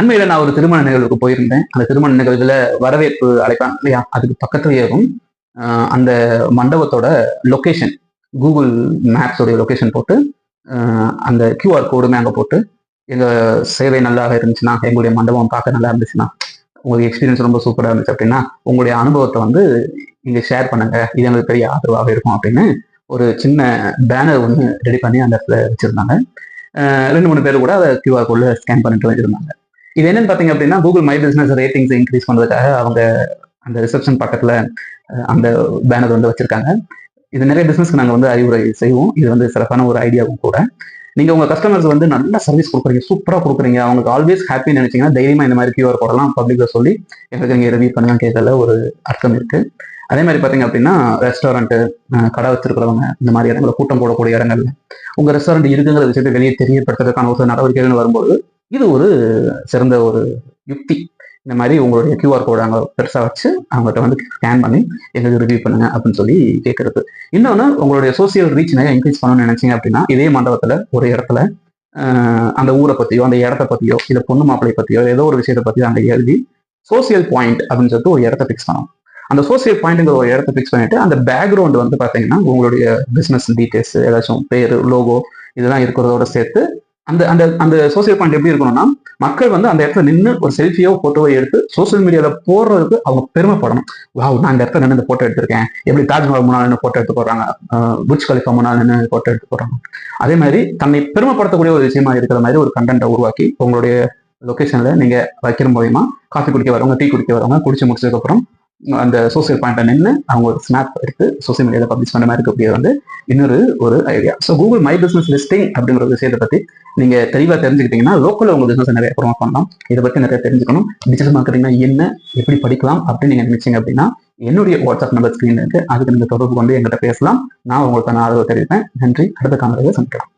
அண்மையில நான் ஒரு திருமண நிகழ்வுக்கு போயிருந்தேன். அந்த திருமண நிகழ்வுல வரவேற்பு அழைப்பாங்க இல்லையா? அதுக்கு பக்கத்துலேயும் அந்த மண்டபத்தோட லொக்கேஷன் கூகுள் மேப்ஸோடைய லொக்கேஷன் போட்டு அந்த கியூஆர் கோடுமே அங்கே போட்டு எங்கள் சேவை நல்லா இருந்துச்சுன்னா எங்களுடைய மண்டபம் பார்க்க நல்லா இருந்துச்சுன்னா உங்களுக்கு எக்ஸ்பீரியன்ஸ் ரொம்ப சூப்பராக இருந்துச்சு அப்படின்னா உங்களுடைய அனுபவத்தை வந்து இங்கே ஷேர் பண்ணுங்க. இது எங்களுக்கு பெரிய ஆதரவாக இருக்கும் அப்படின்னு ஒரு சின்ன பேனர் ஒன்று ரெடி பண்ணி அந்த இடத்துல வச்சுருந்தாங்க. ரெண்டு மூணு பேர் கூட அதை கியூஆர் கோடில் ஸ்கேன் பண்ணிட்டு வச்சிருந்தாங்க இது என்னன்னு பார்த்தீங்க அப்படின்னா Google my business ratings increase பண்ணுறதுக்காக அவங்க அந்த ரிசப்ஷன் பக்கத்துல அந்த பேனர் வந்து வச்சிருக்காங்க. இது நிறைய பிசினஸ்க்கு நாங்கள் வந்து அறிவுரை செய்வோம். இது வந்து சிறப்பான ஒரு ஐடியாவும் கூட. நீங்க உங்க கஸ்டமர்ஸ் வந்து நல்ல சர்வீஸ் கொடுக்குறீங்க. சூப்பரா கொடுக்குறீங்க. அவங்களுக்கு ஆல்வேஸ் ஹாப்பி நினைச்சீங்கன்னா தைரியமா இந்த மாதிரி கியூஆர் கோடெல்லாம் பப்ளிக்ல சொல்லி எங்களுக்கு நீங்க ரிவ்யூ பண்ணுங்க கேட்கல ஒரு அர்த்தம் இருக்கு. அதே மாதிரி பாத்தீங்க அப்படின்னா ரெஸ்டாரண்ட் கடை வச்சிருக்கிறவங்க இந்த மாதிரி இடங்களை கூட்டம் போடக்கூடிய இடங்கள்ல உங்க ரெஸ்டாரண்ட் இருக்குங்கிற விஷயத்தை வெளியே தெரியப்படுத்துறதுக்கான ஒரு நடவடிக்கைகள் வரும்போது இது ஒரு சிறந்த ஒரு யுக்தி. இந்த மாதிரி உங்களுடைய கியூஆர் கோடை அங்கே பெருசாக வச்சு அவங்ககிட்ட வந்து ஸ்கேன் பண்ணி எங்களுக்கு ரிவ்யூ பண்ணுங்க அப்படின்னு சொல்லி கேட்கறது இன்னொன்று உங்களுடைய சோசியல் ரீச் நிறைய இன்க்ரீஸ் பண்ணணும்னு நினைச்சிங்க அப்படின்னா இதே மண்டபத்தில் ஒரு இடத்துல அந்த ஊரை பற்றியோ அந்த இடத்த பற்றியோ இல்லை பொண்ணு மாப்பிளை பற்றியோ ஏதோ ஒரு விஷயத்தை பற்றியோ அங்கே எழுதி சோசியல் பாயிண்ட் அப்படின்னு சொல்லிட்டு ஒரு இடத்த ஃபிக்ஸ் பண்ணணும். அந்த சோசியல் பாயிண்ட்டுங்கிற ஒரு இடத்த ஃபிக்ஸ் பண்ணிட்டு அந்த பேக்ரவுண்ட் வந்து பார்த்தீங்கன்னா உங்களுடைய பிஸ்னஸ் டீட்டெயில்ஸ் ஏதாச்சும் பேர் லோகோ இதெல்லாம் இருக்கிறதோட சேர்த்து அந்த அந்த அந்த சோசியல் பாயிண்ட் எப்படி இருக்கணும்னா மக்கள் வந்து அந்த இடத்துல நின்று ஒரு செல்ஃபியோ ஃபோட்டோவோ எடுத்து சோசியல் மீடியாவில் போடுறதுக்கு அவங்க பெருமைப்படணும். வா நான் இந்த இடத்துல நின்று இந்த போட்டோ எடுத்திருக்கேன். எப்படி தாஜ்மஹால் முன்னால் நின்று போட்டோ எடுத்து போடுறாங்க. புட்ச் கலிஃபா முன்னால் நின்று போட்டோ எடுத்து போடுறாங்க. அதே மாதிரி தன்னை பெருமைப்படுத்தக்கூடிய ஒரு விஷயமா இருக்கிற மாதிரி ஒரு கண்டென்ட்டை உருவாக்கி உங்களுடைய லொக்கேஷனில் நீங்கள் வைக்கிற மூலியமா காஃபி குடிக்க வரவங்க டீ குடிக்க வரவங்க குடிச்சு முடிச்சதுக்கப்புறம் அந்த சோசியல் பாயிண்ட்டை நின்று அவங்க ஒரு ஸ்னாப் எடுத்து சோசியல் மீடியாவில் பப்ளிஷ் பண்ண மாதிரி இருக்கக்கூடியது வந்து இன்னொரு ஒரு idea so Google my business listing அப்படிங்கிற ஒரு விஷயத்தை பற்றி நீங்கள் தெளிவாக தெரிஞ்சுக்கிட்டீங்கன்னா லோக்கல்ல உங்கள் பிஸ்னஸ் நிறைய ப்ரொமோட் பண்ணலாம். இதை பற்றி நிறைய தெரிஞ்சுக்கணும். டிஜிட்டல் மார்க்கெட்டிங்னா என்ன எப்படி படிக்கலாம் அப்படின்னு நீங்கள் நினைச்சிங்க அப்படின்னா என்னுடைய வாட்ஸ்அப் நம்பர் ஸ்க்ரீன் இருக்குது அதுக்கு நீங்கள் தொடர்பு கொண்டு எங்கிட்ட பேசலாம். நான் உங்களுக்கு நான் ஆதரவு தெரிவிப்பேன். நன்றி. அடுத்த காணொலியை சந்திக்கலாம்.